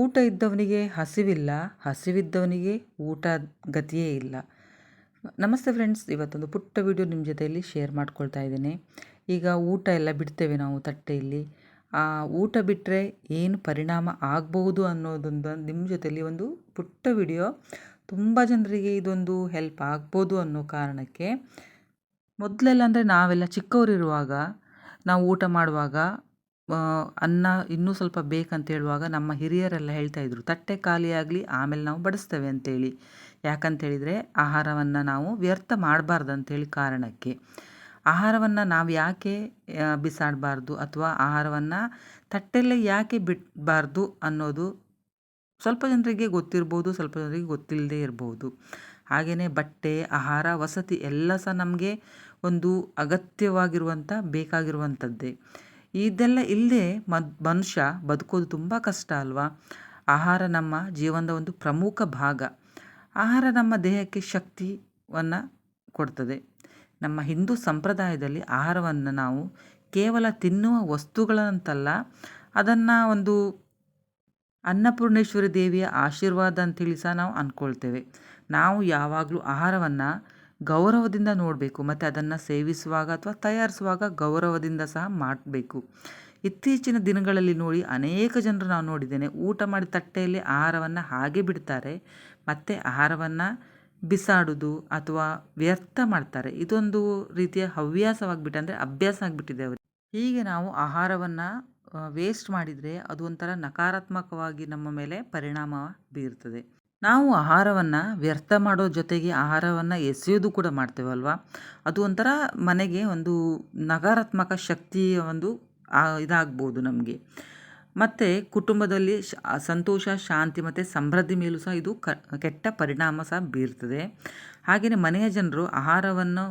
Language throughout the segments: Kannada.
ಊಟ ಇದ್ದವನಿಗೆ ಹಸಿವಿಲ್ಲ, ಹಸಿವಿದ್ದವನಿಗೆ ಊಟ ಗತಿಯೇ ಇಲ್ಲ. ನಮಸ್ತೆ ಫ್ರೆಂಡ್ಸ್, ಇವತ್ತೊಂದು ಪುಟ್ಟ ವಿಡಿಯೋ ನಿಮ್ಮ ಜೊತೆಯಲ್ಲಿ ಶೇರ್ ಮಾಡ್ಕೊಳ್ತಾ ಇದ್ದೀನಿ. ಈಗ ಊಟ ಎಲ್ಲ ಬಿಡ್ತೇವೆ ನಾವು ತಟ್ಟೆಯಲ್ಲಿ. ಆ ಊಟ ಬಿಟ್ಟರೆ ಏನು ಪರಿಣಾಮ ಆಗಬಹುದು ಅನ್ನೋದೊಂದು ನಿಮ್ಮ ಜೊತೆಯಲ್ಲಿ ಒಂದು ಪುಟ್ಟ ವಿಡಿಯೋ. ತುಂಬ ಜನರಿಗೆ ಇದೊಂದು ಹೆಲ್ಪ್ ಆಗ್ಬೋದು ಅನ್ನೋ ಕಾರಣಕ್ಕೆ ಮೊದಲೆಲ್ಲ ಅಂದರೆ ನಾವೆಲ್ಲ ಚಿಕ್ಕವರಿರುವಾಗ ನಾವು ಊಟ ಮಾಡುವಾಗ ಅನ್ನ ಇನ್ನೂ ಸ್ವಲ್ಪ ಬೇಕಂತ ಹೇಳುವಾಗ ನಮ್ಮ ಹಿರಿಯರೆಲ್ಲ ಹೇಳ್ತಾ ಇದ್ರು, ತಟ್ಟೆ ಖಾಲಿಯಾಗಲಿ, ಆಮೇಲೆ ನಾವು ಬಡಿಸ್ತೇವೆ ಅಂತೇಳಿ. ಯಾಕಂತೇಳಿದರೆ, ಆಹಾರವನ್ನು ನಾವು ವ್ಯರ್ಥ ಮಾಡಬಾರ್ದು ಅಂತೇಳಿ ಕಾರಣಕ್ಕೆ. ಆಹಾರವನ್ನು ನಾವು ಯಾಕೆ ಬಿಸಾಡಬಾರ್ದು ಅಥವಾ ಆಹಾರವನ್ನು ತಟ್ಟೆಲ್ಲೇ ಯಾಕೆ ಬಿಡಬಾರ್ದು ಅನ್ನೋದು ಸ್ವಲ್ಪ ಜನರಿಗೆ ಗೊತ್ತಿರ್ಬೋದು, ಸ್ವಲ್ಪ ಜನರಿಗೆ ಗೊತ್ತಿಲ್ಲದೆ ಇರ್ಬೋದು. ಹಾಗೆಯೇ ಬಟ್ಟೆ, ಆಹಾರ, ವಸತಿ ಎಲ್ಲ ಸಹ ನಮಗೆ ಒಂದು ಅಗತ್ಯವಾಗಿರುವಂಥ ಬೇಕಾಗಿರುವಂಥದ್ದೇ ಇದೆಲ್ಲ ಇಲ್ಲದೆ ಮದ್, ಮನುಷ್ಯ ಬದುಕೋದು ತುಂಬ ಕಷ್ಟ ಅಲ್ವಾ? ಆಹಾರ ನಮ್ಮ ಜೀವನದ ಒಂದು ಪ್ರಮುಖ ಭಾಗ. ಆಹಾರ ನಮ್ಮ ದೇಹಕ್ಕೆ ಶಕ್ತಿಯನ್ನು ಕೊಡ್ತದೆ. ನಮ್ಮ ಹಿಂದೂ ಸಂಪ್ರದಾಯದಲ್ಲಿ ಆಹಾರವನ್ನು ನಾವು ಕೇವಲ ತಿನ್ನುವ ವಸ್ತುಗಳಂತಲ್ಲ, ಅದನ್ನು ಒಂದು ಅನ್ನಪೂರ್ಣೇಶ್ವರಿ ದೇವಿಯ ಆಶೀರ್ವಾದ ಅಂತೇಳಿ ಸಹ ನಾವು ಅಂದ್ಕೊಳ್ತೇವೆ ನಾವು ಯಾವಾಗಲೂ ಆಹಾರವನ್ನು ಗೌರವದಿಂದ ನೋಡಬೇಕು, ಮತ್ತು ಅದನ್ನು ಸೇವಿಸುವಾಗ ಅಥವಾ ತಯಾರಿಸುವಾಗ ಗೌರವದಿಂದ ಸಹ ಮಾಡಬೇಕು. ಇತ್ತೀಚಿನ ದಿನಗಳಲ್ಲಿ ನೋಡಿ ಅನೇಕ ಜನರು ನಾವು ನೋಡಿದ್ದೇನೆ, ಊಟ ಮಾಡಿ ತಟ್ಟೆಯಲ್ಲಿ ಆಹಾರವನ್ನು ಹಾಗೆ ಬಿಡ್ತಾರೆ, ಮತ್ತು ಆಹಾರವನ್ನು ಬಿಸಾಡೋದು ಅಥವಾ ವ್ಯರ್ಥ ಮಾಡ್ತಾರೆ. ಇದೊಂದು ರೀತಿಯ ಹವ್ಯಾಸವಾಗಿಬಿಟ್ಟು ಅಂದರೆ ಅಭ್ಯಾಸ ಆಗಿಬಿಟ್ಟಿದೆ ಅವರು ಹೀಗೆ ನಾವು ಆಹಾರವನ್ನು ವೇಸ್ಟ್ ಮಾಡಿದರೆ ಅದು ಒಂಥರ ನಕಾರಾತ್ಮಕವಾಗಿ ನಮ್ಮ ಮೇಲೆ ಪರಿಣಾಮ ಬೀರ್ತದೆ. ನಾವು ಆಹಾರವನ್ನು ವ್ಯರ್ಥ ಮಾಡೋ ಜೊತೆಗೆ ಆಹಾರವನ್ನು ಎಸೆಯೋದು ಕೂಡ ಮಾಡ್ತೇವಲ್ವ? ಅದು ಒಂಥರ ಮನೆಗೆ ಒಂದು ನಕಾರಾತ್ಮಕ ಶಕ್ತಿಯ ಒಂದು ಇದಾಗ್ಬೋದು ನಮಗೆ. ಮತ್ತು ಕುಟುಂಬದಲ್ಲಿ ಸಂತೋಷ, ಶಾಂತಿ ಮತ್ತು ಸಮೃದ್ಧಿ ಮೇಲೂ ಸಹ ಇದು ಕೆಟ್ಟ ಪರಿಣಾಮ ಸಹ ಬೀರ್ತದೆ. ಹಾಗೆಯೇ ಮನೆಯ ಜನರು ಆಹಾರವನ್ನು,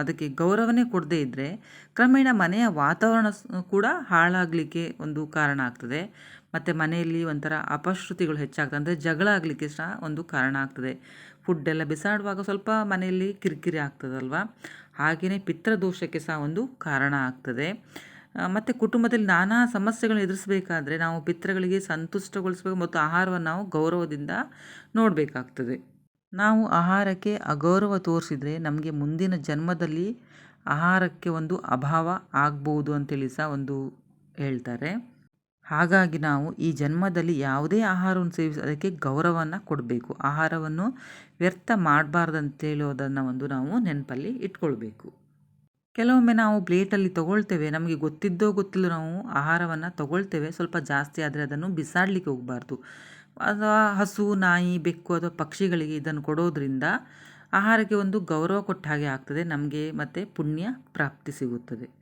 ಅದಕ್ಕೆ ಗೌರವನೇ ಕೊಡದೇ ಇದ್ದರೆ ಕ್ರಮೇಣ ಮನೆಯ ವಾತಾವರಣ ಕೂಡ ಹಾಳಾಗಲಿಕ್ಕೆ ಒಂದು ಕಾರಣ ಆಗ್ತದೆ. ಮತ್ತು ಮನೆಯಲ್ಲಿ ಒಂಥರ ಅಪಶ್ರುತಿಗಳು ಹೆಚ್ಚಾಗ್ತದೆ ಅಂದರೆ ಜಗಳ ಆಗಲಿಕ್ಕೆ ಸಹ ಒಂದು ಕಾರಣ ಆಗ್ತದೆ. ಫುಡ್ಡೆಲ್ಲ ಬಿಸಾಡುವಾಗ ಸ್ವಲ್ಪ ಮನೆಯಲ್ಲಿ ಕಿರಿಕಿರಿ ಆಗ್ತದಲ್ವ? ಹಾಗೆಯೇ ಪಿತೃದೋಷಕ್ಕೆ ಸಹ ಒಂದು ಕಾರಣ ಆಗ್ತದೆ. ಮತ್ತು ಕುಟುಂಬದಲ್ಲಿ ನಾನಾ ಸಮಸ್ಯೆಗಳನ್ನು ಎದುರಿಸಬೇಕಾದ್ರೆ ನಾವು ಪಿತೃಗಳಿಗೆ ಸಂತುಷ್ಟಗೊಳಿಸಬೇಕು ಮತ್ತು ಆಹಾರವನ್ನು ನಾವು ಗೌರವದಿಂದ ನೋಡಬೇಕಾಗ್ತದೆ. ನಾವು ಆಹಾರಕ್ಕೆ ಅಗೌರವ ತೋರಿಸಿದರೆ ನಮಗೆ ಮುಂದಿನ ಜನ್ಮದಲ್ಲಿ ಆಹಾರಕ್ಕೆ ಒಂದು ಅಭಾವ ಆಗ್ಬೋದು ಅಂತೇಳಿ ಸಹ ಒಂದು ಹೇಳ್ತಾರೆ. ಹಾಗಾಗಿ ನಾವು ಈ ಜನ್ಮದಲ್ಲಿ ಯಾವುದೇ ಆಹಾರವನ್ನು ಸೇವಿಸಿ ಅದಕ್ಕೆ ಗೌರವವನ್ನು ಕೊಡಬೇಕು. ಆಹಾರವನ್ನು ವ್ಯರ್ಥ ಹೇಳೋದನ್ನು ಒಂದು ನಾವು ನೆನಪಲ್ಲಿ ಇಟ್ಕೊಳ್ಬೇಕು. ಕೆಲವೊಮ್ಮೆ ನಾವು ಪ್ಲೇಟಲ್ಲಿ ತೊಗೊಳ್ತೇವೆ. ನಮಗೆ ಗೊತ್ತಿದ್ದೋ ಗೊತ್ತಿಲ್ಲ ನಾವು ಆಹಾರವನ್ನು ತೊಗೊಳ್ತೇವೆ. ಸ್ವಲ್ಪ ಜಾಸ್ತಿ ಆದರೆ ಅದನ್ನು ಬಿಸಾಡಲಿಕ್ಕೆ ಹೋಗಬಾರ್ದು. ಅಥವಾ ಹಸು, ನಾಯಿ, ಬೆಕ್ಕು ಅಥವಾ ಪಕ್ಷಿಗಳಿಗೆ ಇದನ್ನು ಕೊಡೋದ್ರಿಂದ ಆಹಾರಕ್ಕೆ ಒಂದು ಗೌರವ ಕೊಟ್ಟ ಹಾಗೆ ಆಗ್ತದೆ. ನಮಗೆ ಮತ್ತು ಪುಣ್ಯ ಪ್ರಾಪ್ತಿ ಸಿಗುತ್ತದೆ.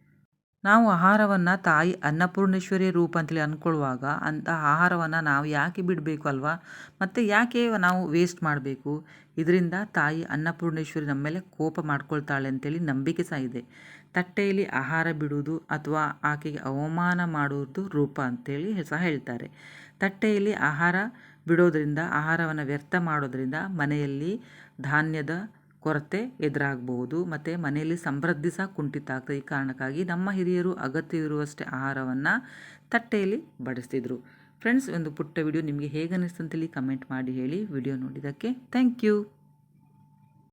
ನಾವು ಆಹಾರವನ್ನು ತಾಯಿ ಅನ್ನಪೂರ್ಣೇಶ್ವರಿ ರೂಪ ಅಂತೇಳಿ ಅಂದ್ಕೊಳ್ಳುವಾಗ ಅಂತ ಆಹಾರವನ್ನು ನಾವು ಯಾಕೆ ಬಿಡಬೇಕು ಅಲ್ವಾ? ಮತ್ತು ಯಾಕೆ ನಾವು ವೇಸ್ಟ್ ಮಾಡಬೇಕು? ಇದರಿಂದ ತಾಯಿ ಅನ್ನಪೂರ್ಣೇಶ್ವರಿ ನಮ್ಮ ಮೇಲೆ ಕೋಪ ಮಾಡ್ಕೊಳ್ತಾಳೆ ಅಂತೇಳಿ ನಂಬಿಕೆ ಸಹ ಇದೆ. ತಟ್ಟೆಯಲ್ಲಿ ಆಹಾರ ಬಿಡುವುದು ಅಥವಾ ಆಕೆಗೆ ಅವಮಾನ ಮಾಡುವುದು ರೂಪ ಅಂತೇಳಿ ಸಹ ಹೇಳ್ತಾರೆ. ತಟ್ಟೆಯಲ್ಲಿ ಆಹಾರ ಬಿಡೋದರಿಂದ, ಆಹಾರವನ್ನು ವ್ಯರ್ಥ ಮಾಡೋದರಿಂದ ಮನೆಯಲ್ಲಿ ಧಾನ್ಯದ ಕೊರತೆ ಎದುರಾಗಬಹುದು. ಮತ್ತು ಮನೆಯಲ್ಲಿ ಸಮೃದ್ಧಿ ಸಹ ಕುಂಠಿತ ಆಗ್ತದೆ. ಈ ಕಾರಣಕ್ಕಾಗಿ ನಮ್ಮ ಹಿರಿಯರು ಅಗತ್ಯವಿರುವಷ್ಟೇ ಆಹಾರವನ್ನು ತಟ್ಟೆಯಲ್ಲಿ ಬಡಿಸ್ತಿದ್ರು. ಫ್ರೆಂಡ್ಸ್ ಒಂದು ಪುಟ್ಟ ವಿಡಿಯೋ ನಿಮಗೆ ಹೇಗೆ ಅನ್ನಿಸ್ತಂತೇಳಿ ಕಮೆಂಟ್ ಮಾಡಿ ಹೇಳಿ. ವಿಡಿಯೋ ನೋಡಿದ್ದಕ್ಕೆ ಥ್ಯಾಂಕ್ ಯು